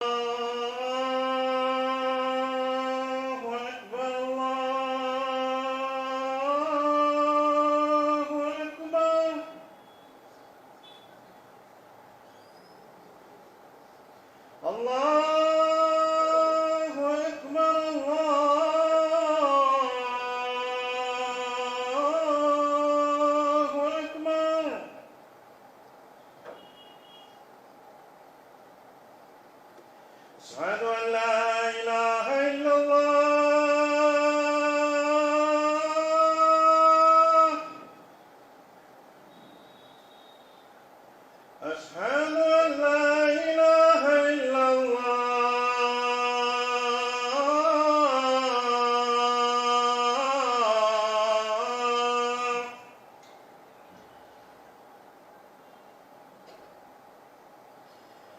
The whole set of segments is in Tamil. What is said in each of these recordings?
Oh.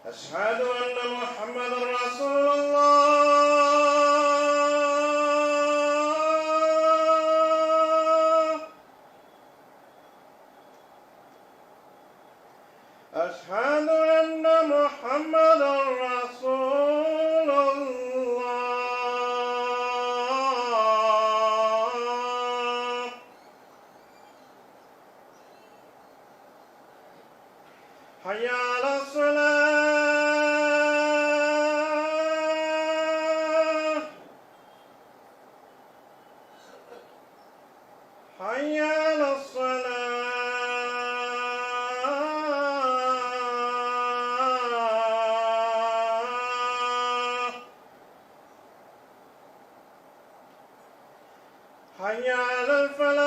أشهد أن حي على الفلاح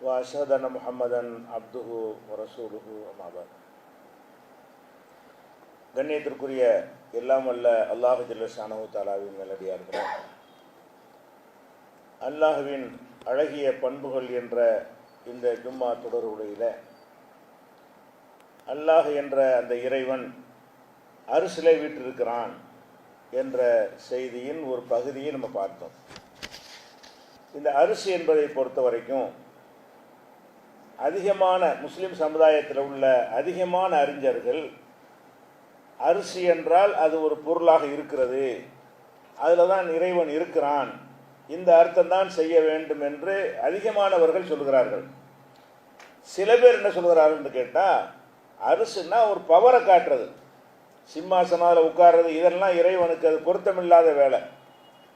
وأشهد أن محمدا عبده ورسوله أما بعد கண்ணியத்திற்குரிய எல்லாம் வல்ல அல்லாஹு ஜல்லஷானு தாலாவின் நல்லடியார்களே அல்லாஹுவின் அழகிய பண்புகள் என்ற இந்த ஜும்மா தொடருடையில் அல்லாஹ் என்ற அந்த இறைவன் அரிசிலை வீட்டிருக்கிறான் என்ற செய்தியின் ஒரு பகுதியை நம்ம பார்த்தோம் இந்த அரிசி என்பதை பொறுத்த வரைக்கும் அதிகமான முஸ்லீம் சமுதாயத்தில் உள்ள அதிகமான அறிஞர்கள் அரிசி என்றால் அது ஒரு பொருளாக இருக்கிறது. அதில் தான் இறைவன் இருக்கிறான். இந்த அர்த்தம்தான் செய்ய வேண்டும் என்று அதிகமானவர்கள் சொல்கிறார்கள். சில பேர் என்ன சொல்கிறார்கள் என்று கேட்டால் அரிசுன்னா ஒரு பவரை காட்டுறது. சிம்மாசனாவில் உட்கார்றது இதெல்லாம் இறைவனுக்கு அது பொருத்தமில்லாத வேலை.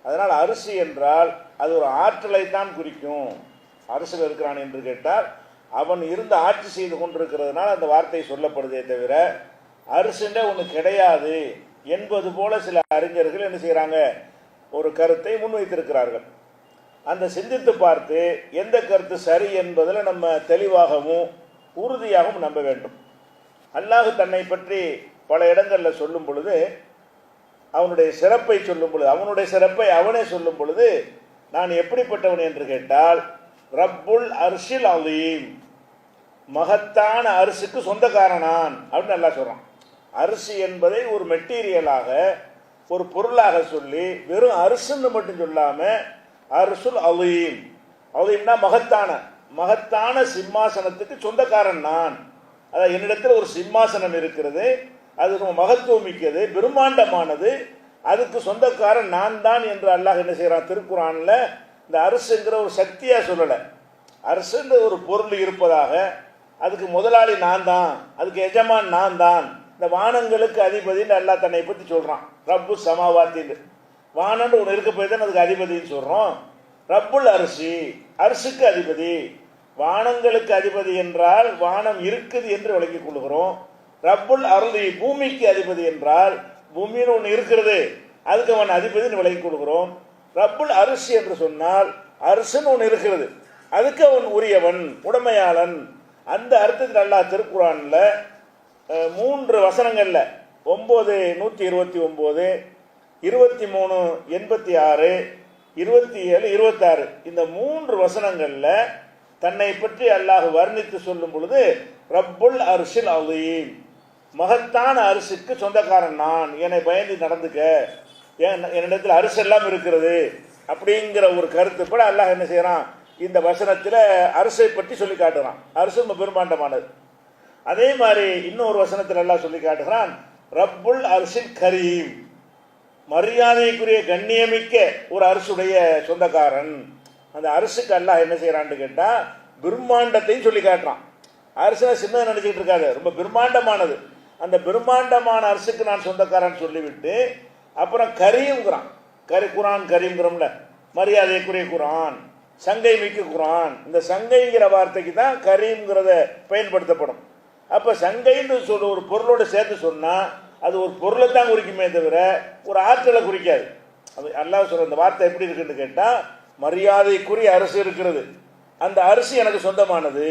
அதனால் அரிசி என்றால் அது ஒரு ஆற்றலை தான் குறிக்கும். அரசில் இருக்கிறான் என்று கேட்டால் அவன் இருந்து ஆட்சி செய்து கொண்டிருக்கிறதுனால அந்த வார்த்தை சொல்லப்படுதே தவிர அரிசின்ற ஒன்று கிடையாது என்பது போல சில அறிஞர்கள் என்ன செய்கிறாங்க ஒரு கருத்தை முன்வைத்திருக்கிறார்கள். அந்த சிந்தித்து பார்த்து எந்த கருத்து சரி என்பதில் நம்ம தெளிவாகவும் உறுதியாகவும் நம்ப வேண்டும். அல்லாஹ் தன்னை பற்றி பல இடங்களில் சொல்லும் பொழுது அவனுடைய சிறப்பை சொல்லும் பொழுது அவனுடைய சிறப்பை அவனே சொல்லும் பொழுது நான் எப்படிப்பட்டவன் என்று கேட்டால் ரப்புல் அர்ஷில் அலீம். மகத்தான அரிசிக்கு சொந்தக்காரனான் அப்படின்னு நல்லா சொல்றான். அரிசி என்பதை ஒரு மெட்டீரியலாக ஒரு பொருளாக சொல்லி வெறும் அரிசுன்னு மட்டும் சொல்லாம அரிசுல் அலீம். அலீம்னா மகத்தான மகத்தான சிம்மாசனத்துக்கு சொந்தக்காரன் நான். அதாவது என்னிடத்தில் ஒரு சிம்மாசனம் இருக்கிறது அது ரொம்ப மகத்துவம் மிக்கது பிரம்மாண்டமானது அதுக்கு சொந்தக்காரன் நான் தான் என்று அல்லாஹ் என்ன செய்கிறான் திருக்குறானில் இந்த அரசுங்கிற ஒரு சக்தியாக சொல்லலை. அரசுன்ற ஒரு பொருள் இருப்பதாக அதுக்கு முதலாளி நான் தான் அதுக்கு எஜமான் நான் தான் இந்த வானங்களுக்கு அதிபதின்னு அல்லா தன்னை பற்றி சொல்கிறான் ரப்பு சமாவாத்தின்னு. வானம்னு ஒன்று இருக்க போய் தான் அதுக்கு அதிபதின்னு சொல்கிறோம் ரப்புல் அரிசி அரிசுக்கு அதிபதி. வானங்களுக்கு அதிபதி என்றால் வானம் இருக்குது என்று விளங்கிக் கொள்கிறோம். ரப்புல் அருளி பூமிக்கு அதிபதி என்றால் பூமின்னு ஒன்று இருக்கிறது அதுக்கு அவன் அதிபதினு விளங்கிக் கொள்கிறோம். ரப்புல் அரிசி என்று சொன்னால் அரசுன்னு ஒன்று இருக்கிறது. அதுக்கு அவன் உரியவன் உடமையாளன். அந்த அர்த்தத்தில் அல்லாஹ் திருக்குறானில் மூன்று வசனங்களில் ஒம்பது நூற்றி இருபத்தி ஒம்பது இருபத்தி மூணு எண்பத்தி ஆறு இருபத்தி ஏழு இருபத்தாறு இந்த மூன்று வசனங்களில் தன்னை பற்றி அல்லாஹ் வர்ணித்து சொல்லும் பொழுது ரப்புல் அரிசில் அலீம் மகத்தான அரிசிக்கு சொந்தக்காரன் நான் என்னை பயந்து நடந்துக்க என் என்னிடத்தில் அரிசெல்லாம் இருக்கிறது அப்படிங்கிற ஒரு கருத்து கூட அல்லாஹ் என்ன செய்கிறான் இந்த வசனத்தில் அரசை பற்றி சொல்லி காட்டுகிறான் அரசு ரொம்ப பெரும்பாண்டமானது. அதே மாதிரி இன்னொரு வசனத்தில் எல்லாம் சொல்லி காட்டுகிறான் ரப்புல் அரசின் கரீம். மரியாதைக்குரிய கண்ணியமிக்க ஒரு அரசுடைய சொந்தக்காரன். அந்த அரசுக்கு அல்லாஹ் என்ன செய்யறான்னு கேட்டால் பிரம்மாண்டத்தையும் சொல்லி காட்டுறான். அரசுனா சின்னதை நினச்சிக்கிட்டு இருக்காது. ரொம்ப பிரம்மாண்டமானது. அந்த பிரம்மாண்டமான அரசுக்கு நான் சொந்தக்காரன் சொல்லிவிட்டு அப்புறம் கரியுங்கிறான் கரி குரான் கரியுங்கிறோம்ல மரியாதைக்குரிய குரான். சங்கை மிக்க குரான். இந்த சங்கைங்கிற வார்த்தைக்கு தான் கரீம்ங்கிறத பயன்படுத்தப்படும். அப்போ சங்கைன்னு சொல்ற ஒரு பொருளோட சேர்த்து சொன்னால் அது ஒரு பொருளை தான் குறிக்குமே தவிர ஒரு ஆற்றலை குறிக்காது. அது அல்லாஹ் சொல்கிற அந்த வார்த்தை எப்படி இருக்குன்னு கேட்டால் மரியாதைக்குரிய அரசு இருக்கிறது. அந்த அரிசி எனக்கு சொந்தமானது.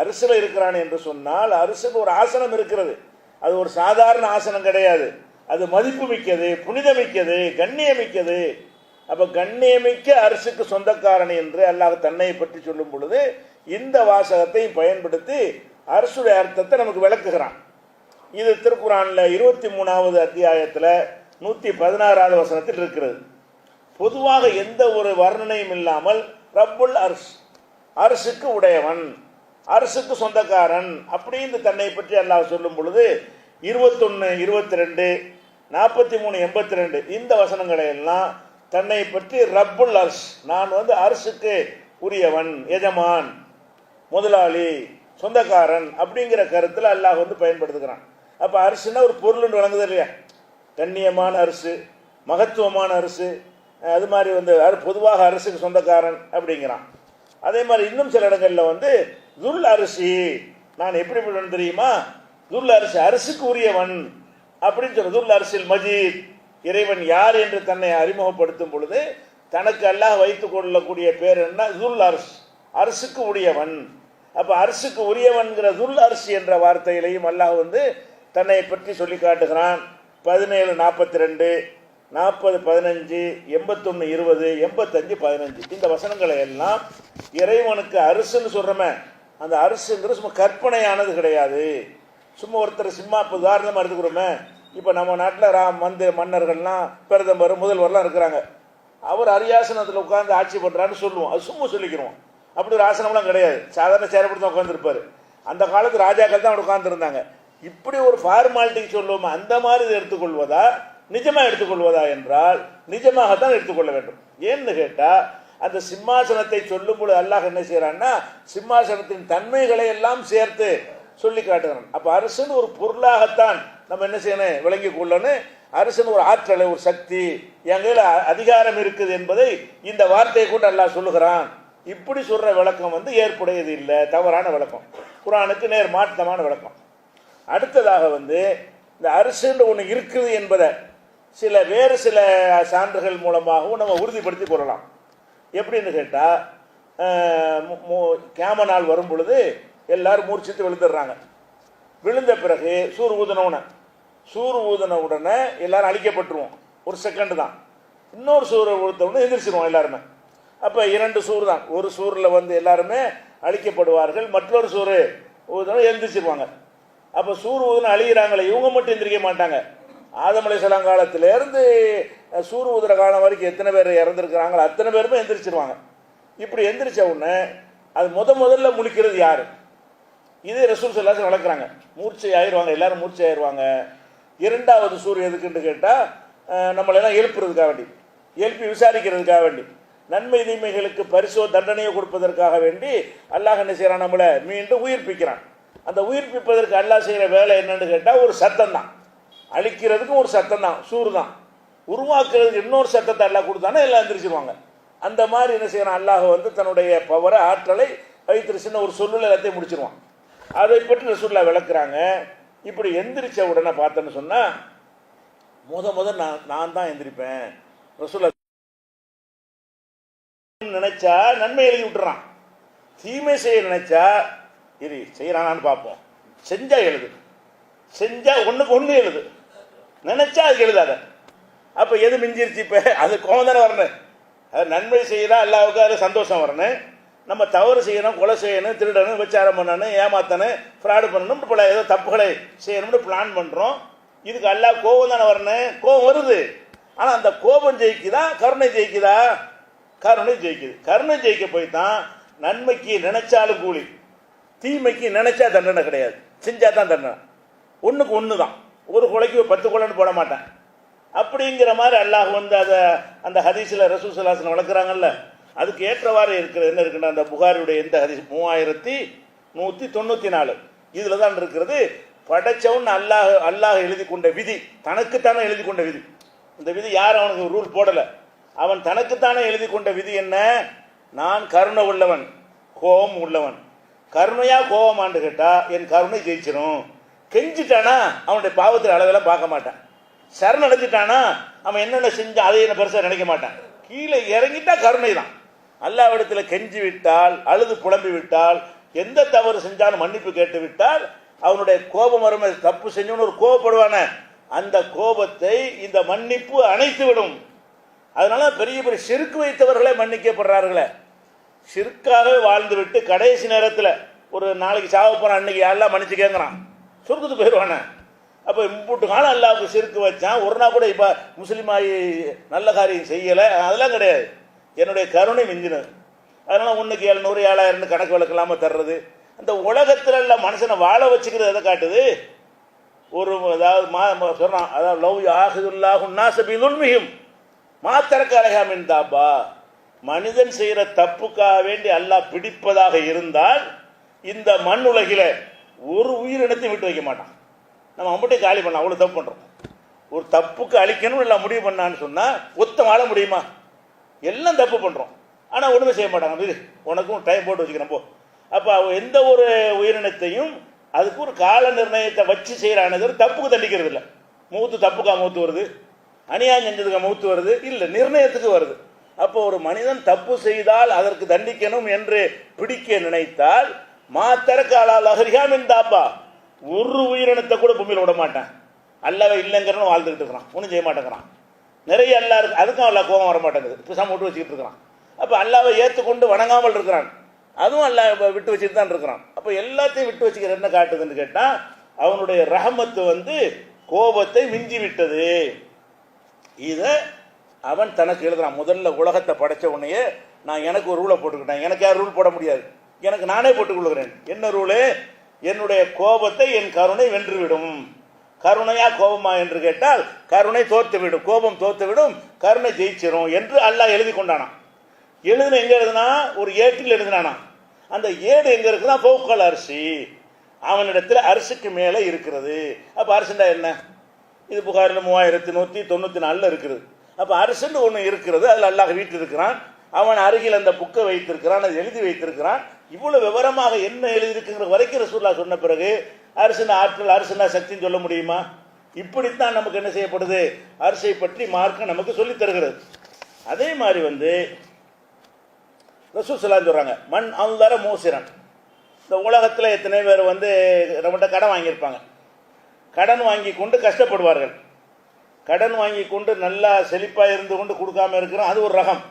அரிசியில் இருக்கிறான் என்று சொன்னால் அரிசுக்கு ஒரு ஆசனம் இருக்கிறது. அது ஒரு சாதாரண ஆசனம் கிடையாது. அது மதிப்பு மிக்கது புனிதமிக்கது கண்ணியமிக்கது அப்ப கண்ணியமிக்க அரசுக்கு சொந்தக்காரன் என்று அல்லாஹ் தன்னை பற்றி சொல்லும் பொழுது இந்த வாசகத்தை பயன்படுத்தி அரசுடைய அர்த்தத்தை நமக்கு விளக்குகிறான். இது திருக்குறான்ல இருபத்தி மூணாவது அத்தியாயத்தில் நூற்றி பதினாறாவது வசனத்தில் இருக்கிறது. பொதுவாக எந்த ஒரு வர்ணனையும் இல்லாமல் ரப்புல் அர்ஸ் அரசுக்கு உடையவன் அரசுக்கு சொந்தக்காரன் அப்படின்னு தன்னை பற்றி அல்லாஹ் சொல்லும் பொழுது இருபத்தொன்னு இருபத்தி ரெண்டு நாற்பத்தி மூணு எண்பத்தி ரெண்டு இந்த வசனங்களை எல்லாம் தன்னை பற்றி ரப்புல் அர்ஷ் நான் வந்து அரசுக்கு உரியவன் எஜமான் முதலாளி சொந்தக்காரன் அப்படிங்கிற கருத்தில் அல்லாஹ் வந்து பயன்படுத்துகிறான். அப்போ அரிசுனா ஒரு பொருள்னு வழங்குது இல்லையா? கண்ணியமான அரிசு மகத்துவமான அரிசு அது மாதிரி வந்து பொதுவாக அரசுக்கு சொந்தக்காரன் அப்படிங்கிறான். அதே மாதிரி இன்னும் சில இடங்களில் வந்து துல் அரிசி நான் எப்படிப்பட்டவன் தெரியுமா? துல் அரிசி அரசுக்கு உரியவன் அப்படின்னு சொல்ற துல் அரசியல் மஜீத் இறைவன் யார் என்று தன்னை அறிமுகப்படுத்தும் பொழுது தனக்கு அல்லாஹ் வைத்துக் கொள்ளக்கூடிய பேர் என்ன? துல் அரசு அரசுக்கு உரியவன். அப்ப அரசுக்கு உரியவன்கிற துல் அரிசி என்ற வார்த்தையிலையும் அல்லாஹ் வந்து தன்னை பற்றி சொல்லி காட்டுகிறான். பதினேழு நாற்பத்தி ரெண்டு நாற்பது பதினஞ்சு எண்பத்தொன்று இருபது எண்பத்தஞ்சு பதினஞ்சு. இந்த வசனங்களை எல்லாம் இறைவனுக்கு அரசுன்னு சொல்கிறோமே அந்த அரசுங்கிறது சும்மா கற்பனையானது கிடையாது. சும்மா ஒருத்தர் சும்மா இப்போ உதாரணமாக எடுத்துக்கிறோமே இப்போ நம்ம நாட்டில் ராம் வந்து மன்னர்கள்லாம் பிரதமர் முதல்வர்லாம் இருக்கிறாங்க. அவர் அரியாசனத்தில் உட்காந்து ஆட்சி பண்ணுறான்னு சொல்லுவோம். அது சும்மா சொல்லிக்கிறோம். அப்படி ஒரு ஆசனம்லாம் கிடையாது. சாதாரண சேரப்படி தான் உட்காந்துருப்பாரு அந்த காலத்து ராஜாக்கள் தான் உட்காந்துருந்தாங்க இப்படி ஒரு ஃபார்மாலிட்டிக்கு சொல்லுவோம்? அந்த மாதிரி இதை எடுத்துக்கொள்வதா? நிஜமாக எடுத்துக்கொள்வதா என்றால் நிஜமாகத்தான் எடுத்துக்கொள்ள வேண்டும். ஏன்னு கேட்டால் அந்த சிம்மாசனத்தை சொல்லும் பொழுது அல்லாஹ் என்ன செய்கிறான்னா சிம்மாசனத்தின் தன்மைகளை எல்லாம் சேர்த்து சொல்லி காட்டுகிறான். அப்போ அரசுன்னு ஒரு பொருளாகத்தான் நம்ம என்ன செய்யணும்? விளங்கி கொள்ளணும். அரசன் ஒரு ஆற்றலை ஒரு சக்தி என் கையில் அ- அதிகாரம் இருக்குது என்பதை இந்த வார்த்தையை கொண்டு எல்லாம் சொல்லுகிறான். இப்படி சொல்கிற விளக்கம் வந்து ஏற்புடையது இல்லை. தவறான விளக்கம். குரானுக்கு நேர் மாற்றமான விளக்கம். அடுத்ததாக வந்து இந்த அரசுன்ற ஒன்று இருக்குது என்பதை சில வேறு சில சான்றுகள் மூலமாகவும் நம்ம உறுதிப்படுத்தி கொள்ளலாம். எப்படின்னு கேட்டால் கேம நாள் வரும் பொழுது எல்லாரும் மூர்ச்சித்து விழுந்துடுறாங்க. விழுந்த பிறகு சூர் ஊதின சூறு ஊதின உடனே எல்லாரும் அழிக்கப்பட்டுருவோம். ஒரு செகண்ட் தான். இன்னொரு சூரை ஊத்த உடனே எந்திரிச்சிருவோம் எல்லாருமே. அப்போ இரண்டு சூறு தான். ஒரு சூரில் வந்து எல்லாருமே அழிக்கப்படுவார்கள். மற்றொரு சூறு ஊதின எந்திரிச்சிருவாங்க. அப்போ சூறு ஊதின அழிகிறாங்களே இவங்க மட்டும் எந்திரிக்க மாட்டாங்க. ஆதமலை அலைஹிஸ்ஸலாம் காலத்திலேருந்து சூரிய காலம் வரைக்கும் எத்தனை பேர் இறந்துருக்கிறாங்களோ அத்தனை பேருமே எந்திரிச்சிருவாங்க. இப்படி எந்திரிச்ச உடனே அது முத முதல்ல முழிக்கிறது யார்? இது ரசூல் சல்லாஸ் வளர்க்குறாங்க. மூர்ச்சை ஆயிடுவாங்க எல்லாரும் மூர்ச்சை ஆயிடுவாங்க இரண்டாவது சூர் எதுக்குன்னு கேட்டால் நம்மளெல்லாம் எழுப்புறதுக்காக வேண்டி எழுப்பி விசாரிக்கிறதுக்காக வேண்டி நன்மை தீமைகளுக்கு பரிசோ தண்டனையோ கொடுப்பதற்காக வேண்டி அல்லாஹ் என்ன செய்கிறான் நம்மளை மீண்டும் உயிர்ப்பிக்கிறான். அந்த உயிர்ப்பிப்பதற்கு அல்லாஹ் செய்கிற வேலை என்னன்னு கேட்டால் ஒரு சத்தம் தான் அழிக்கிறதுக்கும் ஒரு சத்தம் தான் சூறு தான் உருவாக்குறதுக்கு இன்னொரு சத்தத்தை அல்லாஹ் கொடுத்தானா எல்லாம் எந்திரிச்சிருவாங்க. அந்த மாதிரி என்ன செய்கிறான் அல்லாஹ் வந்து தன்னுடைய பவரை ஆற்றலை வைத்திரு சின்ன ஒரு சொல்லுல எல்லாத்தையும் முடிச்சிருவான். அதை பற்றி ரசூல்லா விளக்குறாங்க. இப்படி எந்திரிச்ச உடனே பார்த்தேன்னு சொன்னால் முத முத நான் நான் தான் எந்திரிப்பேன். ரசூல்லா நினைச்சா நன்மை எழுதி விட்டுறான். தீமை செய்ய நினைச்சா இது செய்யறானான்னு பார்ப்போம். செஞ்சா எழுது. செஞ்சா ஒண்ணுக்கு ஒண்ணு எழுது. நினைச்சா அதுக்கு எழுதாத. அப்ப எது மிஞ்சிருச்சு இப்ப? அது கோவம் தானே வரணும். அது நன்மை செய்யறா எல்லாவுக்கும் அது சந்தோஷம் வரணும். நம்ம தவறு செய்யணும் கொலை செய்யணும் திருடணும் விபச்சாரம் பண்ணணும் ஏமாத்தணும் ஃப்ராடு பண்ணணும் பல ஏதோ தப்புகளை செய்யணும்னு பிளான் பண்ணுறோம் இதுக்கு எல்லா கோபம் தானே வரணும்? கோபம் வருது. ஆனால் அந்த கோபம் ஜெயிக்குதா கருணை ஜெயிக்குதா? கருணை ஜெயிக்குது. கருணை ஜெயிக்க போய் தான் நன்மைக்கு நினைச்சாலும் கூலி தீமைக்கு நினைச்சா தண்டனை கிடையாது. செஞ்சா தான் தண்டனை. ஒன்றுக்கு ஒன்று தான் ஒரு கொலைக்கு பத்து கொலைன்னு போட மாட்டேன். அப்படிங்கிற மாதிரி அல்லாஹ் வந்து அதை அந்த ஹதீஸில் ரசூல் வளர்க்குறாங்கல்ல அதுக்கு ஏற்றவாறு இருக்கிறது என்ன இருக்குன்னா அந்த புகாரியுடைய எந்த ஹதீஸ்? மூவாயிரத்தி நூற்றி தொண்ணூற்றி நாலு இதில் தான் இருக்கிறது படைச்சவன் அல்லாஹ் அல்லாஹ் எழுதி கொண்ட விதி. தனக்குத்தானே எழுதி கொண்ட விதி. இந்த விதி யார் அவனுக்கு ரூல் போடலை. அவன் தனக்குத்தானே எழுதி கொண்ட விதி என்ன? நான் கருணை உள்ளவன் கோபம் உள்ளவன். கருணையா கோபமான்னு கேட்டால் என் கருணை ஜெயிச்சிடும் கெஞ்சிட்டானா அவனுடைய பாவத்தில் அளவெல்லாம் பார்க்க மாட்டான். சரணடைஞ்சிட்டானா அவன் என்னென்ன செஞ்சு அதை என்ன பெருசாக நினைக்க மாட்டான். கீழே இறங்கிட்டா கருணை தான் அல்லாவிடத்தில் கெஞ்சி விட்டால் அழுது புலம்பி விட்டால் எந்த தவறு செஞ்சாலும் மன்னிப்பு கேட்டு விட்டால் அவனுடைய கோபம் வரும் தப்பு செஞ்சவனு ஒரு கோபப்படுவான. அந்த கோபத்தை இந்த மன்னிப்பு அணைத்து விடும் அதனால பெரிய பெரிய சிறுக்கு வைத்தவர்களே மன்னிக்கப்படுறார்களே. சிறுக்காகவே வாழ்ந்து விட்டு கடைசி நேரத்தில் ஒரு நாளைக்கு சாவ போன அன்னைக்கு எல்லாம் மன்னிச்சு கேட்குறான் சொர்க்கத்துக்கு போயிடுவானே அப்போ இம்புட்டு காலம் அல்லாவுக்கு சிறுக்கு வச்சான். ஒரு நாள் கூட இப்போ முஸ்லீமாயி நல்ல காரியம் செய்யலை. அதெல்லாம் கிடையாது. என்னுடைய கருணை மிஞ்சினது. அதனால் ஒன்றுக்கு ஏழ்நூறு ஏழாயிரம்னு கணக்கு வழக்கலாமல் தர்றது. அந்த உலகத்தில் எல்லாம் மனுஷனை வாழ வச்சுக்கிறது எதை காட்டுது? ஒரு அதாவது மா சொல்றான் அதாவது லவ் ஆகுதுல்லாஹும் நாசபிதுல்மிகும் மாத்தரக்க அழகாமின் தாப்பா மனிதன் செய்கிற தப்புக்காக வேண்டி அல்லாஹ் பிடிப்பதாக இருந்தால் இந்த மண் உலகில் ஒரு உயிரினத்தையும் விட்டு வைக்க மாட்டான். நம்ம அம்பட்டையும் காலி பண்ணலாம் அவ்வளோ தப்பு பண்ணுறோம் ஒரு தப்புக்கு அழிக்கணும் இல்லை முடிவு பண்ணான்னு சொன்னால் ஒத்த வாழ முடியுமா? எல்லாம் தப்பு பண்ணுறோம் ஆனால் ஒன்றுமே செய்ய மாட்டாங்க. இது உனக்கும் டைம் போட்டு வச்சுக்கிறேன் போ. அப்போ எந்த ஒரு உயிரினத்தையும் அதுக்கு ஒரு கால நிர்ணயத்தை வச்சு செய்கிறானது தப்புக்கு தண்டிக்கிறது இல்லை. மூத்து தப்புக்கா மூத்து வருது? அநியாயம் செஞ்சதுக்கா மூத்து வருது? இல்லை நிர்ணயத்துக்கு வருது. அப்போ ஒரு மனிதன் தப்பு செய்தால் அதற்கு தண்டிக்கணும் என்று பிடிக்க நினைத்தால் மாத்தரக்கு அலால் அகரியாமின் தாப்பா ஒரு உயிரினத்தை கூட பூமியில் விட மாட்டேன். அல்லவே இல்லைங்கிறன்னு வாழ்ந்துக்கிட்டு இருக்கிறான். ஒன்றும் செய்ய மாட்டேங்கிறான். நிறைய அல்லா இருக்கு. அதுக்கும் அல்லா கோபம் வர மாட்டேங்குது. பேசாம விட்டு வச்சுக்கிட்டு இருக்கிறான். அப்போ அல்லாவை ஏற்றுக்கொண்டு வணங்காமல் இருக்கிறான். அதுவும் அல்லா விட்டு வச்சுட்டு தான் இருக்கிறான். அப்போ எல்லாத்தையும் விட்டு வச்சுக்கிற என்ன காட்டுதுன்னு கேட்டால் அவனுடைய ரஹமத்து வந்து கோபத்தை மிஞ்சி விட்டது. இதை அவன் தனக்கு எழுதுறான். முதல்ல உலகத்தை படைச்ச உடனேயே நான் எனக்கு ஒரு ரூலை போட்டுக்கிட்டேன். எனக்கு யார் ரூல் போட முடியாது. எனக்கு நானே போட்டுக்கொள்கிறேன். என்ன ரூலு என்னுடைய கோபத்தை என் கருணை வென்றுவிடும். கருணையா கோபமா என்று கேட்டால் கருணை தோத்துவிடும் கோபம் தோத்துவிடும் கருணை ஜெயிச்சிடும் என்று அல்லாஹ் எழுதி கொண்டானான். எழுதுன எங்கே எழுதுனா? ஒரு ஏட்டில் எழுதினானா? அந்த ஏடு எங்கே இருக்குன்னா போக்கல் அரிசி. அவனிடத்தில் அரிசிக்கு மேலே இருக்கிறது. அப்போ அரிசிண்டா என்ன? இது புகாரில் மூவாயிரத்தி நூற்றி தொண்ணூற்றி நாலில் இருக்குது. அப்போ அரசுன்னு ஒன்று இருக்கிறது அதில் அல்லாஹ் வீட்டில் இருக்கிறான் அவன் அருகில் அந்த புக்கை வைத்திருக்கிறான் அதை எழுதி வைத்திருக்கிறான். இவ்வளோ விவரமாக என்ன எழுதியிருக்குங்கிற வரைக்கும் ரசூல்லா சொன்ன பிறகு அரசின் ஆற்றல் அரசினா சக்தின்னு சொல்ல முடியுமா? இப்படித்தான் நமக்கு என்ன செய்யப்படுது? அரசை பற்றி மார்க்கம் நமக்கு சொல்லி தருகிறது. அதே மாதிரி வந்து ரசூல் சொல்கிறாங்க மண் அந்தர மோசிரன். இந்த உலகத்தில் எத்தனை பேர் வந்து நம்மகிட்ட கடன் வாங்கியிருப்பாங்க. கடன் வாங்கி கொண்டு கஷ்டப்படுவார்கள். கடன் வாங்கி கொண்டு நல்லா செழிப்பாக இருந்து கொண்டு கொடுக்காம இருக்கிறோம் அது ஒரு ரகம்.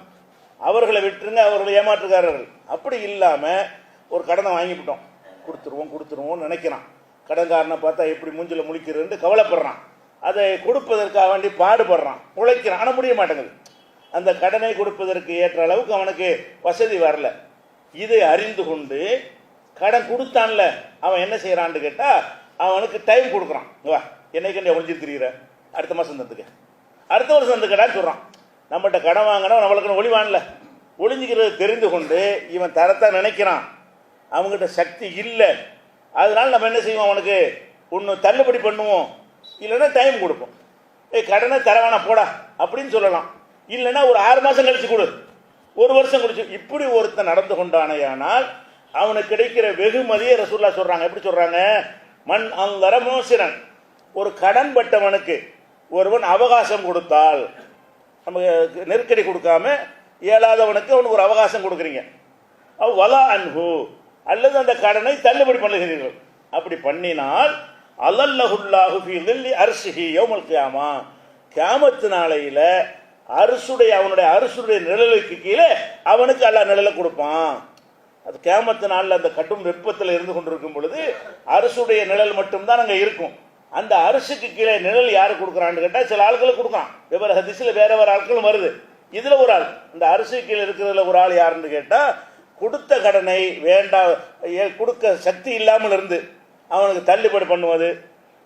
அவர்களை விட்டுருங்க அவர்களை ஏமாற்றுக்காரர்கள் அப்படி இல்லாமல் ஒரு கடனை வாங்கிவிட்டோம். கொடுத்துருவோம் கொடுத்துருவோம்னு நினைக்கிறான். கடன்காரனை பார்த்தா எப்படி மூஞ்சில் முழிக்கிறதுன்னு கவலைப்படுறான். அதை கொடுப்பதற்காக வேண்டி பாடுபடுறான். உழைக்கிறான். ஆனால் முடிய மாட்டேங்குது. அந்த கடனை கொடுப்பதற்கு ஏற்ற அளவுக்கு அவனுக்கு வசதி வரல. இதை அறிந்து கொண்டு கடன் கொடுத்தான்ல அவன் என்ன செய்கிறான்னு கேட்டால் அவனுக்கு டைம் கொடுக்குறான். வா. என்னைக்கு நீ ஒழிஞ்சிட்டு அடுத்த மாதம் தந்துக்க. அடுத்த வருஷம் தந்துக்கடான்னு சொல்கிறான் நம்மகிட்ட கடன் வாங்கினா நம்மளுக்கு ஒளிவான்ல ஒளிஞ்சிக்கிறது தெரிந்து கொண்டு இவன் தரத்தான் நினைக்கிறான். அவங்ககிட்ட சக்தி இல்லை. அதனால் நம்ம என்ன செய்வோம் அவனுக்கு? ஒன்று தள்ளுபடி பண்ணுவோம். இல்லைன்னா டைம் கொடுப்போம். ஏய் கடனை தரவானா போடா அப்படின்னு சொல்லலாம். இல்லைன்னா ஒரு ஆறு மாதம் கழிச்சு கொடு. ஒரு வருஷம் கழிச்சு. இப்படி ஒருத்தன் நடந்து கொண்டானேயானால் அவனுக்கு கிடைக்கிற வெகுமதியை ரசூல்லா சொல்கிறாங்க எப்படி சொல்கிறாங்க மண் அங்கர மோசிரன். ஒரு கடன் பட்டவனுக்கு ஒருவன் அவகாசம் கொடுத்தால் நமக்கு நெருக்கடி கொடுக்காம இயலாதவனுக்கு அவனுக்கு ஒரு அவகாசம் கொடுக்குறீங்க. அவ் வலா அன்ஹு. அல்லது அந்த கடனை தள்ளுபடி பண்ணுகிறீர்கள். அப்படி பண்ணினால் அல்லல்லஹுல்லாஹு ஃபீ தில்லி அர்ஷிஹி யௌமல் கியாமா. கியாமத்து நாளையில அரசுடைய அவனுடைய அரசுடைய நிழலுக்கு கீழே அவனுக்கு அல்லா நிழலை கொடுப்பான். அது கேமத்து நாளில் அந்த கட்டும் வெப்பத்தில் இருந்து கொண்டிருக்கும் பொழுது அரசுடைய நிழல் மட்டும்தான் அங்கே இருக்கும். அந்த அரசுக்கு கீழே நிழல் யார் கொடுக்குறான்னு கேட்டால் சில ஆட்களுக்கு கொடுக்கான் வெவ்வேறு ஹதிசில் வேற வேறு ஆட்களும் வருது. இதில் ஒரு ஆள் இந்த அரசு கீழே இருக்கிறதுல ஒரு ஆள் யாருன்னு கேட்டால் கொடுத்த கடனை வேண்டாம் ஏ- கொடுக்க சக்தி இல்லாமல் இருந்து அவனுக்கு தள்ளுபடி பண்ணுவது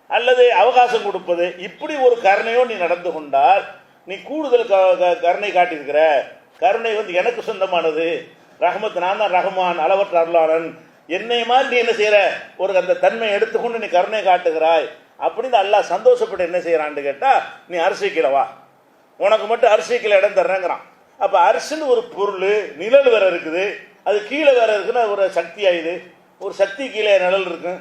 அல்லது அவகாசம் கொடுப்பது இப்படி ஒரு கருணையோ நீ நடந்து கொண்டால் நீ கூடுதல் க- க- கருணை காட்டியிருக்கிற. கருணை வந்து எனக்கு சொந்தமானது. ரஹமத் நான் தான் ரஹ்மான் அளவற்ற அருளாளன். என்னை மாதிரி நீ என்ன செய்கிற ஒரு அந்த தன்மையை எடுத்துக்கொண்டு நீ கருணை காட்டுகிறாய். அப்படின்னு அல்லாஹ் சந்தோஷப்பட்டு என்ன செய்கிறான்னு கேட்டால் நீ அரிசிக்கல வா. உனக்கு மட்டும் அரிசிக்கல இடம் தர்றேங்கிறான். அப்போ அரிசின்னு ஒரு பொருள் நிழல் வேற இருக்குது. அது கீழே வேற இருக்குன்னா ஒரு சக்தி ஆயுது. ஒரு சக்தி கீழே நிழல் இருக்கும்.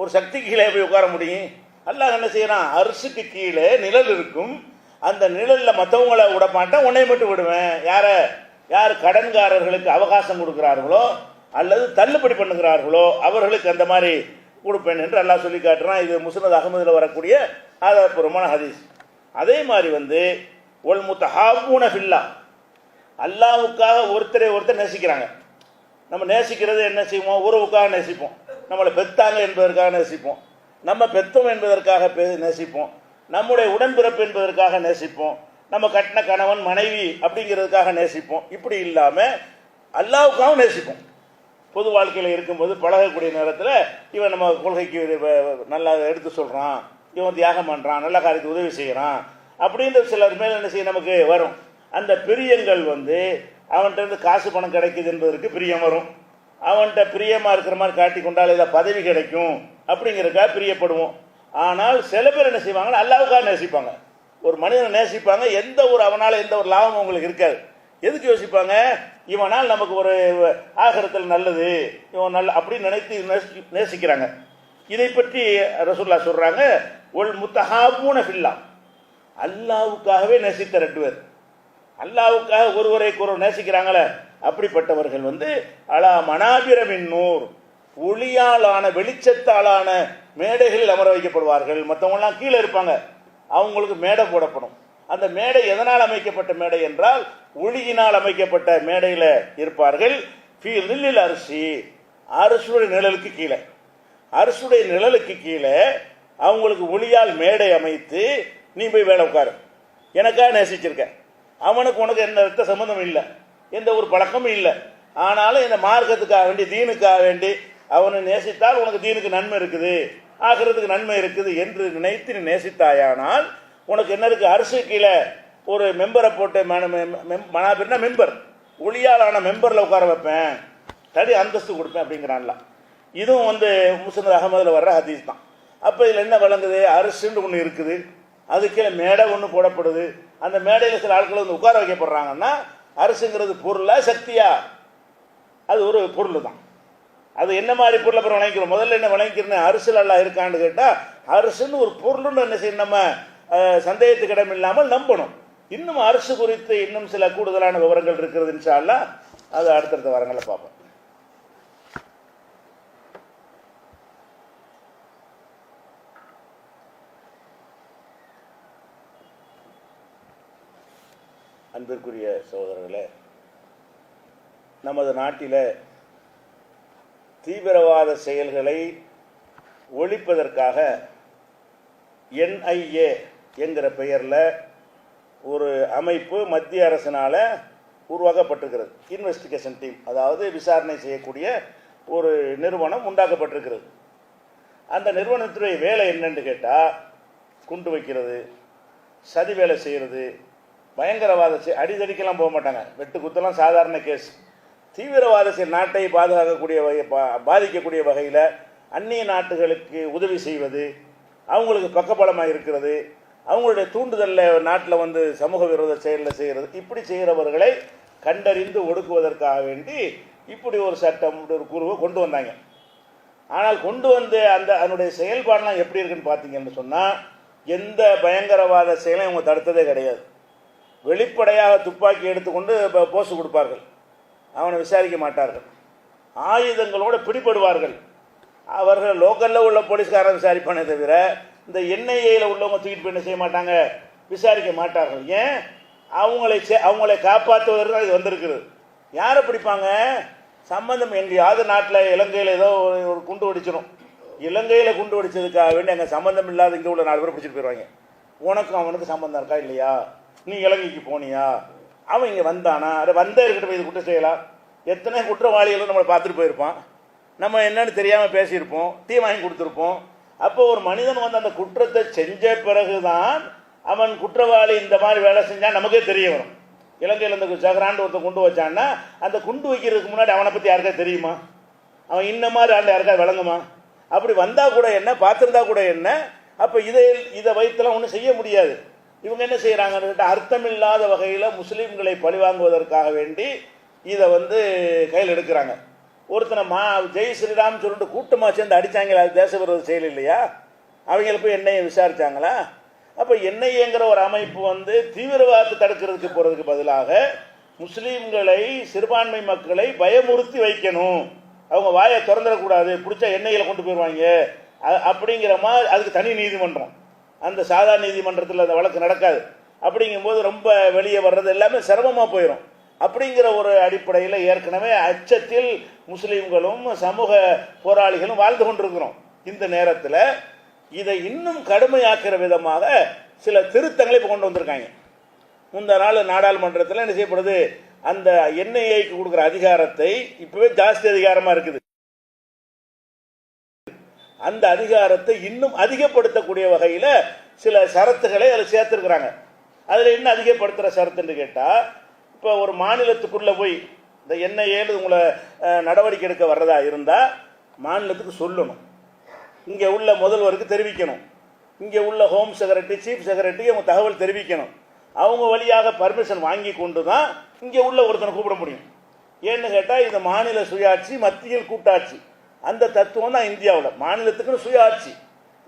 ஒரு சக்தி கீழே போய் உட்கார முடியும். அல்லாஹ் என்ன செய்யறான்? அரிசிக்கு கீழே நிழல் இருக்கும். அந்த நிழலில் மற்றவங்கள விட மாட்டேன் உன்னை மட்டும் விடுவேன். யார? யார் கடன்காரர்களுக்கு அவகாசம் கொடுக்குறார்களோ அல்லது தள்ளுபடி பண்ணுகிறார்களோ அவர்களுக்கு அந்த மாதிரி கொடுப்பேன் என்று அல்லாஹ் சொல்லி காட்டுறான். இது முசனத் அகமதில் வரக்கூடிய ஆதாரப்பூர்வமான ஹதீஸ். அதே மாதிரி வந்து ஒல் முத்தஹாபூன ஃபில்லா. அல்லாஹ்வுக்காக ஒருத்தரை ஒருத்தர் நேசிக்கிறாங்க. நம்ம நேசிக்கிறது என்ன செய்வோம்? உறவுக்காக நேசிப்போம். நம்மளை பெத்தாங்க என்பதற்காக நேசிப்போம். நம்ம பெத்தோம் என்பதற்காக பே- நேசிப்போம். நம்முடைய உடன்பிறப்பு என்பதற்காக நேசிப்போம். நம்ம கட்டின கணவன் மனைவி அப்படிங்கிறதுக்காக நேசிப்போம். இப்படி இல்லாமல் அல்லாவுக்காகவும் நேசிப்போம். பொது வாழ்க்கையில் இருக்கும்போது பழகக்கூடிய நேரத்தில் இவன் நம்ம கொள்கைக்கு நல்லா எடுத்து சொல்கிறான் இவன் தியாகம் பண்ணுறான் நல்ல காரியத்துக்கு உதவி செய்கிறான் அப்படின்ற சிலர் மேல் என்ன செய்ய நமக்கு வரும். அந்த பிரியங்கள் வந்து அவன்கிட்ட இருந்து காசு பணம் கிடைக்குது என்பதற்கு பிரியம் வரும். அவன்கிட்ட பிரியமாக இருக்கிற மாதிரி காட்டி கொண்டால் ஏதாவது பதவி கிடைக்கும். அப்படிங்கிறதுக்காக பிரியப்படுவோம். ஆனால் சில பேர் என்ன செய்வாங்கன்னா அல்லாவுக்காக நேசிப்பாங்க. ஒரு மனிதனை நேசிப்பாங்க. எந்த ஒரு அவனால் எந்த ஒரு லாபமும் உங்களுக்கு இருக்காது. எதுக்கு யோசிப்பாங்க? இவனால் நமக்கு ஒரு ஆகரத்தில் நல்லது. இவன் நல்ல அப்படின்னு நினைத்து நேசி- நேசிக்கிறாங்க. இதை பற்றி ரசூல்லா சொல்றாங்க ஒல் முத்தஹாபூன ஃபில்லாம் அல்லாவுக்காகவே நேசித்த ரெண்டு பேர். அல்லாவுக்காக ஒருவரை ஒருவர் நேசிக்கிறாங்களே அப்படிப்பட்டவர்கள் வந்து அலா மனாபிரமின் நூர் ஒளியாலான வெளிச்சத்தாலான மேடைகளில் அமர வைக்கப்படுவார்கள். மற்றவங்களாம் கீழே இருப்பாங்க. அவங்களுக்கு மேடை போடப்படும். அந்த மேடை எதனால் அமைக்கப்பட்ட மேடை என்றால் ஒளியினால் அமைக்கப்பட்ட மேடையில் இருப்பார்கள். ஃபீல் நில்லில் அரிசி. அரசுடைய நிழலுக்கு கீழே. அரசுடைய நிழலுக்கு கீழே அவங்களுக்கு ஒளியால் மேடை அமைத்து நீ போய் வேலை உட்காரு. எனக்காக நேசிச்சிருக்கேன் அவனுக்கு உனக்கு எந்த ரத்த சம்மந்தம் இல்லை. எந்த ஒரு பழக்கமும் இல்லை. ஆனாலும் இந்த மார்க்கத்துக்காக வேண்டி தீனுக்காக வேண்டி அவனை நேசித்தால் உனக்கு தீனுக்கு நன்மை இருக்குது. ஆகிறதுக்கு நன்மை இருக்குது என்று நினைத்து நீ நேசித்தாயானால் உனக்கு என்ன இருக்கு? அரசு கீழே ஒரு மெம்பரை போட்டு மனாபிர்னா மெம்பர் ஒளியாலான மெம்பரில் உட்கார வைப்பேன். தடி அந்தஸ்து கொடுப்பேன் அப்படிங்கிறான்லாம். இதுவும் வந்து முஸ்லிம் அகமதில் வர்ற ஹதீஸ் தான். அப்போ இதில் என்ன வழங்குது அரிசுன்னு ஒன்று இருக்குது. அது கீழே மேடை ஒன்று போடப்படுது. அந்த மேடையில் சில ஆட்கள் வந்து உட்கார வைக்கப்படுறாங்கன்னா அரிசுங்கிறது பொருளா சக்தியா? அது ஒரு பொருள் தான் அது என்ன மாதிரி பொருளை அப்புறம் வணங்கிக்கிறோம் முதல்ல என்ன வணங்கிக்கிறேன் அரசு நல்லா இருக்கான்னு கேட்டால் அரிசுன்னு ஒரு பொருள்னு என்ன செய்யணும்? நம்ம சந்தேகத்துக்கு இடமில்லாமல் நம்பணும். இன்னும் அரசு குறித்து இன்னும் சில கூடுதலான விவரங்கள் இருக்கிறது இன்ஷா அது அடுத்தடுத்த வாரங்களில் பார்ப்போம். அன்பிற்குரிய சகோதரர்களே நமது நாட்டில் தீவிரவாத செயல்களை ஒழிப்பதற்காக என்ஐஏ என்கிற பெயரில் ஒரு அமைப்பு மத்திய அரசினால் உருவாக்கப்பட்டிருக்கிறது. இன்வெஸ்டிகேஷன் டீம் அதாவது விசாரணை செய்யக்கூடிய ஒரு நிறுவனம் உண்டாக்கப்பட்டிருக்கிறது. அந்த நிறுவனத்துடைய வேலை என்னன்னு கேட்டால் குண்டு வைக்கிறது சதி வேலை செய்கிறது பயங்கரவாத அடிதடிக்கெல்லாம் போக மாட்டாங்க. வெட்டு குத்தெல்லாம் சாதாரண கேஸ் தீவிரவாத செயல் நாட்டை பாதுகாக்கக்கூடிய வகை பா- பாதிக்கக்கூடிய வகையில் அந்நிய நாட்டுகளுக்கு உதவி செய்வது அவங்களுக்கு பக்கபலமாக இருக்கிறது அவங்களுடைய தூண்டுதலில் நாட்டில் வந்து சமூக விரோத செயலில் செய்கிறது இப்படி செய்கிறவர்களை கண்டறிந்து ஒடுக்குவதற்காக வேண்டி இப்படி ஒரு சட்டம் ஒரு குருவை கொண்டு வந்தாங்க. ஆனால் கொண்டு வந்து அந்த அதனுடைய செயல்பாடெலாம் எப்படி இருக்குன்னு பார்த்தீங்கன்னு சொன்னால் எந்த பயங்கரவாத செயலையும் அவங்க தடுத்ததே கிடையாது. வெளிப்படையாக துப்பாக்கி எடுத்துக்கொண்டு போஸ்ட் போஸ் கொடுப்பார்கள். அவனை விசாரிக்க மாட்டார்கள். ஆயுதங்களோடு பிடிபடுவார்கள். அவர்கள் லோக்கலில் உள்ள போலீஸ்காரன் விசாரிப்பானே தவிர இந்த என்ஐஏயில் உள்ளவங்க தூக்கிட்டு போய் என்ன செய்ய மாட்டாங்க? விசாரிக்க மாட்டார்கள். ஏன்? அவங்களை அவங்களை காப்பாற்றுவதற்கு தான் இது வந்திருக்கிறது. யாரை பிடிப்பாங்க? சம்பந்தம் எங்கேயாவது நாட்டில் இலங்கையில் ஏதோ ஒரு ஒரு குண்டு வெடிச்சிடும் இலங்கையில் குண்டு வெடிச்சதுக்காக வேண்டி அங்கே சம்மந்தம் இல்லாத இங்கே உள்ள நாலு பேர் பிடிச்சிட்டு போயிடுவாங்க உனக்கும் அவனுக்கு சம்மந்தம் இருக்கா இல்லையா? நீ இலங்கைக்கு போனியா? அவன் இங்கே வந்தானா? அதை வந்தே இருக்கட்டும் இது குற்றம் செய்யலாம். எத்தனை குற்றவாளிகளும் நம்மளை பார்த்துட்டு போயிருப்பான். நம்ம என்னன்னு தெரியாமல் பேசியிருப்போம் டீ வாங்கி கொடுத்துருப்போம். அப்போ ஒரு மனிதன் வந்து அந்த குற்றத்தை செஞ்ச பிறகுதான் அவன் குற்றவாளி இந்த மாதிரி வேலை செஞ்சால் நமக்கே தெரிய வரும். இலங்கையில் இந்த ஜகராண்டு ஒருத்தன் குண்டு வச்சான்னா அந்த குண்டு வைக்கிறதுக்கு முன்னாடி அவனை பற்றி யாருக்கா தெரியுமா? அவன் இந்த மாதிரி ஆண்டு யாருக்கா விளங்குமா? அப்படி வந்தால் கூட என்ன பார்த்துருந்தா கூட என்ன? அப்போ இதை இதை வைத்தெல்லாம் ஒன்றும் செய்ய முடியாது. இவங்க என்ன செய்கிறாங்கன்னு கேட்டால் அர்த்தமில்லாத வகையில் முஸ்லீம்களை பழிவாங்குவதற்காக வேண்டி இதை வந்து கையில் எடுக்கிறாங்க. ஒருத்தனை மா ஜெய் ஸ்ரீராம் சொல்லிட்டு கூட்டமாக சேர்ந்து அடித்தாங்களா அது தேச விரோத செயல் இல்லையா? அவங்கள போய் என்னையை விசாரித்தாங்களா அப்போ என்ஐஏங்கிற ஒரு அமைப்பு வந்து தீவிரவாதத்தை தடுக்கிறதுக்கு போகிறதுக்கு பதிலாக முஸ்லீம்களை சிறுபான்மை மக்களை பயமுறுத்தி வைக்கணும். அவங்க வாயை திறந்துடக்கூடாது பிடிச்சா எண்ணெயில் கொண்டு போயிடுவாங்க அப்படிங்கிற மாதிரி அதுக்கு தனி நீதிமன்றம். அந்த சாதா நீதிமன்றத்தில் அந்த வழக்கு நடக்காது. அப்படிங்கும்போது ரொம்ப வெளியே வர்றது எல்லாமே சிரமமாக போயிடும் அப்படிங்கிற ஒரு அடிப்படையில் ஏற்கனவே அச்சத்தில் முஸ்லீம்களும் சமூக போராளிகளும் வாழ்ந்து கொண்டிருக்கிறோம். இந்த நேரத்தில் இதை இன்னும் கடுமையாக்கிற விதமாக சில திருத்தங்களை இப்போ கொண்டு வந்திருக்காங்க. முந்த நாள் நாடாளுமன்றத்தில் என்ன செய்யப்படுது? அந்த என்ஐஏக்கு கொடுக்குற அதிகாரத்தை இப்போவே ஜாஸ்தி அதிகாரமாக இருக்குது. அந்த அதிகாரத்தை இன்னும் அதிகப்படுத்தக்கூடிய வகையில் சில சரத்துகளை அதில் சேர்த்துருக்குறாங்க. அதில் என்ன அதிகப்படுத்துகிற சரத்துன்னு கேட்டால் இப்போ ஒரு மாநிலத்துக்குள்ளே போய் இந்த என்ன ஏழு உங்களை நடவடிக்கை எடுக்க வர்றதா இருந்தால் மாநிலத்துக்கு சொல்லணும். இங்கே உள்ள முதல்வருக்கு தெரிவிக்கணும். இங்கே உள்ள ஹோம் செக்ரட்டரி சீஃப் செக்ரட்டரி அவங்க தகவல் தெரிவிக்கணும். அவங்க வழியாக பர்மிஷன் வாங்கி கொண்டு தான் இங்கே உள்ள ஒருத்தனை கூப்பிட முடியும். ஏன்னு கேட்டால் இந்த மாநில சுயாட்சி மத்தியில் கூட்டாட்சி. அந்த தத்துவம் தான் இந்தியாவில். மாநிலத்துக்குன்னு சுயாட்சி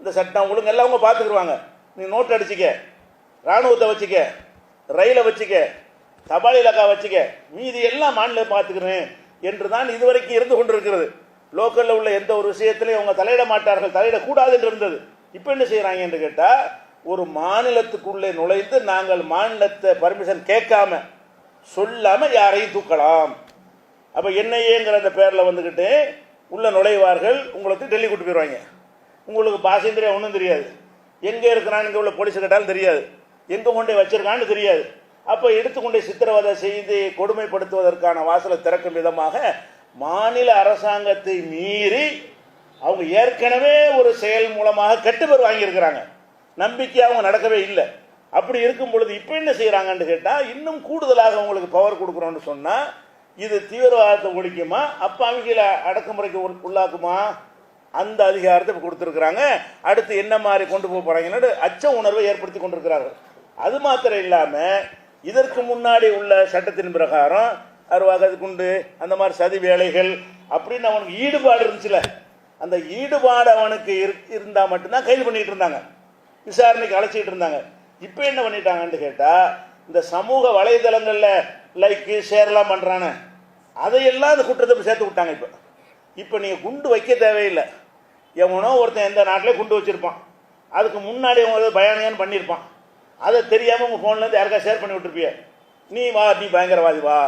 இந்த சட்டம் ஒழுங்கு எல்லாம் அவங்க பார்த்துக்குருவாங்க. நீ நோட்டு அடிச்சிக்க இராணுவத்தை வச்சுக்க ரயிலை வச்சுக்க தபால் இலக்கா வச்சுக்க மீதி எல்லாம் மாநிலம் பார்த்துக்கிறேன் என்று தான் இதுவரைக்கும் இருந்து கொண்டிருக்கிறது. லோக்கலில் உள்ள எந்த ஒரு விஷயத்திலையும் அவங்க தலையிட மாட்டார்கள் தலையிடக்கூடாது என்று இருந்தது. இப்போ என்ன செய்கிறாங்க என்று கேட்டால் ஒரு மாநிலத்துக்குள்ளே நுழைந்து நாங்கள் மாநிலத்தை பர்மிஷன் கேட்காம சொல்லாமல் யாரையும் தூக்கலாம். அப்போ என்னையேங்கிற அந்த பேரில் வந்துக்கிட்டு உள்ளே நுழைவார்கள் உங்களுக்கு டெல்லி கூட்டு போயிடுவாங்க உங்களுக்கு பாஷையும் தெரியாது ஒன்றும் தெரியாது. எங்கே இருக்கிறான்னு இங்கே உள்ள போலீஸ் கேட்டாலும் தெரியாது. எங்கே கொண்டே வச்சிருக்கான்னு தெரியாது. அப்போ எடுத்துக்கொண்டே சித்திரவதை செய்து கொடுமைப்படுத்துவதற்கான வாசலை திறக்கும் விதமாக மாநில அரசாங்கத்தை மீறி அவங்க ஏற்கனவே ஒரு செயல் மூலமாக கெட்டு பேர் வாங்கியிருக்கிறாங்க. நம்பிக்கை அவங்க நடக்கவே இல்லை. அப்படி இருக்கும் பொழுது இப்போ என்ன செய்கிறாங்கன்னு கேட்டால் இன்னும் கூடுதலாக அவங்களுக்கு பவர் கொடுக்குறோன்னு சொன்னால் இது தீவிரவாதத்தை ஒழிக்குமா? அப்போ அவங்கள அடக்குமுறைக்கு உள்ளாக்குமா? அந்த அதிகாரத்தை இப்போ கொடுத்துருக்குறாங்க. அடுத்து என்ன மாதிரி கொண்டு போக போகிறாங்கன்னு அச்ச உணர்வை ஏற்படுத்தி கொண்டிருக்கிறார்கள். அது மாத்திரம் இல்லாமல் இதற்கு முன்னாடி உள்ள சட்டத்தின் பிரகாரம் அருவாகது குண்டு அந்த மாதிரி சதி வேலைகள் அப்படின்னு அவனுக்கு ஈடுபாடு இருந்துச்சுல. அந்த ஈடுபாடு அவனுக்கு இருந்தால் மட்டும்தான் கைது பண்ணிட்டு இருந்தாங்க. விசாரணைக்கு அழைச்சிட்டு இருந்தாங்க. இப்போ என்ன பண்ணிட்டாங்கன்னு கேட்டால் இந்த சமூக வலைதளங்களில் லைக்கு ஷேர்லாம் பண்ணுறானே அதையெல்லாம் அந்த குற்றத்தை சேர்த்து விட்டாங்க இப்போ. இப்போ நீங்கள் குண்டு வைக்க தேவையில்லை. எவனோ ஒருத்தன் எந்த நாட்டிலே குண்டு வச்சுருப்பான். அதுக்கு முன்னாடி அவங்க பயானியான்னு பண்ணியிருப்பான் அதை தெரியாமல் உங்கள் ஃபோன்லேருந்து யாருக்கா ஷேர் பண்ணி விட்டுருப்பிய? நீ வா நீ பயங்கரவாதி வா.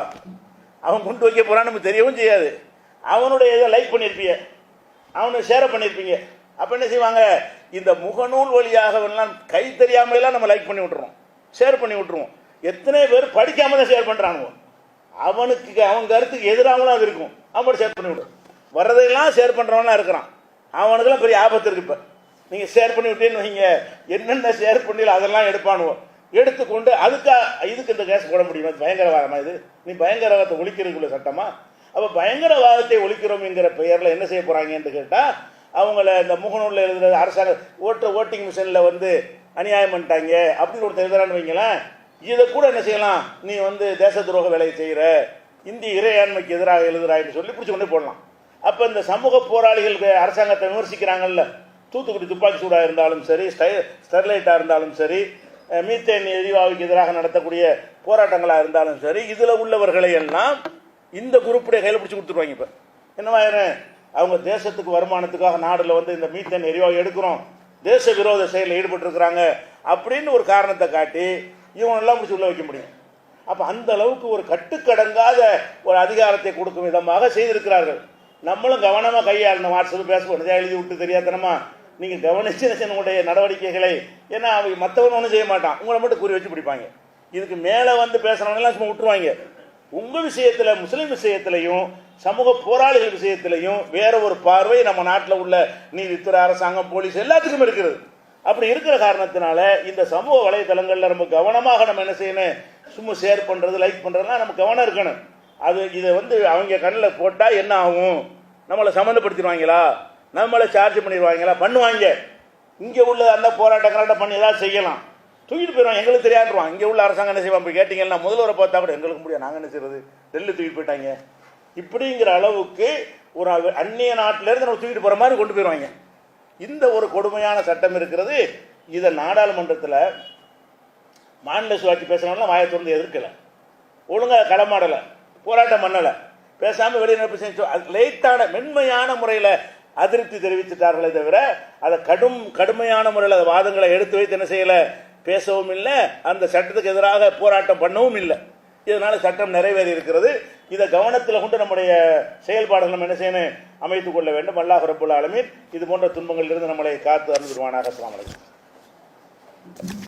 அவன் குண்டு வைக்க போகிறான்னு நமக்கு தெரியவும் செய்யாது. அவனுடைய இதை லைக் பண்ணியிருப்பிய அவனை ஷேர் பண்ணியிருப்பீங்க அப்போ என்ன செய்வாங்க? இந்த முகநூல் வழியாகவெல்லாம் கை தெரியாம நம்ம லைக் பண்ணி விட்டுருவோம். ஷேர் பண்ணி விட்டுருவோம். எத்தனை பேர் படிக்காம தான் ஷேர் பண்றானுவோ? அவனுக்கு அவன் கருத்துக்கு எதிராகவும் அது இருக்கும். அவன் ஷேர் பண்ணி விடும் வர்றதையெல்லாம் ஷேர் பண்ணுறவனாக இருக்கிறான். அவனுக்கெல்லாம் பெரிய ஆபத்து இருக்கு இப்போ. நீங்கள் ஷேர் பண்ணி விட்டேன்னு வைங்க. என்னென்ன ஷேர் பண்ணல அதெல்லாம் எடுப்பானுவோம் எடுத்துக்கொண்டு அதுக்கு இதுக்கு இந்த கேஸ் போட முடியுமா? அது பயங்கரவாதமா இது? நீ பயங்கரவாதத்தை ஒழிக்கிறதுக்குள்ள சட்டமா? அப்போ பயங்கரவாதத்தை ஒழிக்கிறோம் என்கிற என்ன செய்ய போகிறாங்கன்னு கேட்டால் அவங்கள இந்த முகநூலில் எழுதுற அரசாங்க ஓட்டு ஓட்டிங் மிஷினில் வந்து அநியாயம் பண்ணிட்டாங்க அப்படின்னு ஒருத்தர் எழுதுறான்னு வைங்களேன். இதை கூட என்ன செய்யலாம்? நீ வந்து தேச துரோக வேலையை செய்கிற இந்திய இறையாண்மைக்கு எதிராக எழுதுறாய்னு சொல்லி பிடிச்சி கொண்டு போடலாம். அப்போ இந்த சமூக போராளிகளுக்கு அரசாங்கத்தை விமர்சிக்கிறாங்கல்ல? தூத்துக்குடி துப்பாக்கி சூடாக இருந்தாலும் சரி ஸ்டை- ஸ்டெர்லைட்டாக இருந்தாலும் சரி மீத்தேன் எரிவாயுக்கு எதிராக நடத்தக்கூடிய போராட்டங்களாக இருந்தாலும் சரி இதில் உள்ளவர்களை எல்லாம் இந்த குரூப்புடைய கையில் பிடிச்சி கொடுத்துருவாங்க இப்போ. என்னவாயிரம் அவங்க தேசத்துக்கு வருமானத்துக்காக நாடில் வந்து இந்த மீத்தேன் எரிவாயு எடுக்கிறோம் தேச விரோத செயலில் ஈடுபட்டிருக்கிறாங்க அப்படின்னு ஒரு காரணத்தை காட்டி இவனெல்லாம் பிடிச்சி உள்ள வைக்க முடியும். அப்ப அந்த அளவுக்கு ஒரு கட்டுக்கடங்காத ஒரு அதிகாரத்தை கொடுக்கும் விதமாக செய்திருக்கிறார்கள். நம்மளும் கவனமா கையாளணும். வாட்ஸ்அப் பேச எழுதி விட்டு தெரியாதனமா? நீங்க கவனிச்சு உங்களுடைய நடவடிக்கைகளை. ஏன்னா அவங்க மற்றவன் ஒன்றும் செய்ய மாட்டான். உங்களை மட்டும் குறி வச்சு பிடிப்பாங்க. இதுக்கு மேலே வந்து பேசுறவங்க சும்மா விட்டுருவாங்க. உங்க விஷயத்துல முஸ்லீம் விஷயத்திலையும் சமூக போராளிகள் விஷயத்திலையும் வேற ஒரு பார்வை நம்ம நாட்டில் உள்ள நீதித்துறை அரசாங்கம் போலீஸ் எல்லாத்துக்கும் இருக்கிறது. அப்படி இருக்கிற காரணத்தினால இந்த சமூக வலைதளங்கள்ல நம்ம கவனமாக நம்ம என்ன செய்யணும்? சும்மா ஷேர் பண்றது லைக் பண்றதுலாம் நம்ம கவனம் இருக்கணும். அது இதை வந்து அவங்க கண்ணில் போட்டால் என்ன ஆகும்? நம்மளை சம்மந்தப்படுத்திடுவாங்களா நம்மளை சார்ஜ் பண்ணிடுவாங்களா? பண்ணுவாங்க. இங்கே உள்ள அந்த போராட்டம் கராட்டம் பண்ணி ஏதாவது செய்யலாம். தூக்கிட்டு போயிடுவாங்க. எங்களுக்கு தெரியாதுருவான் இங்கே உள்ள அரசாங்கம் என்ன செய்வோம் அப்படி கேட்டிங்கன்னா முதல்வரை பார்த்தா கூட எங்களுக்கு முடியாது. நாங்கள் என்ன செய்யறது டெல்லி தூக்கிட்டு போயிட்டாங்க. இப்படிங்கிற அளவுக்கு ஒரு அந்நிய நாட்டிலேருந்து நம்ம தூக்கிட்டு போகிற மாதிரி கொண்டு போயிடுவாங்க. இந்த ஒரு கொடுமையான சட்டம் இருக்கிறது. இதை நாடாளுமன்றத்தில் மாநில சுயாட்சி பேசுறவங்களாம் வாயை திறந்து எதிர்க்கலை. ஒழுங்காக களமாடலை போராட்டம் பண்ணலை. பேசாமல் வெளிநடப்பு செஞ்சு அது மென்மையான முறையில் அதிருப்தி தெரிவித்துட்டார்களே தவிர அதை கடும் கடுமையான முறையில் அதை வாதங்களை எடுத்து வைத்து என்ன செய்யலை? பேசவும் இல்லை. அந்த சட்டத்துக்கு எதிராக போராட்டம் பண்ணவும் இல்லை. இதனால் சட்டம் நிறைவேறி இருக்கிறது. இதை கவனத்தில் கொண்டு நம்முடைய செயல்பாடுகள் நம்ம என்ன செய்யணும்? அமைத்துக் கொள்ள வேண்டும். அல்லாஹ் ரபுல் இது போன்ற துன்பங்களிலிருந்து நம்மளை காத்து அருந்துவானாக அஸ்லாம் வலைக்கம்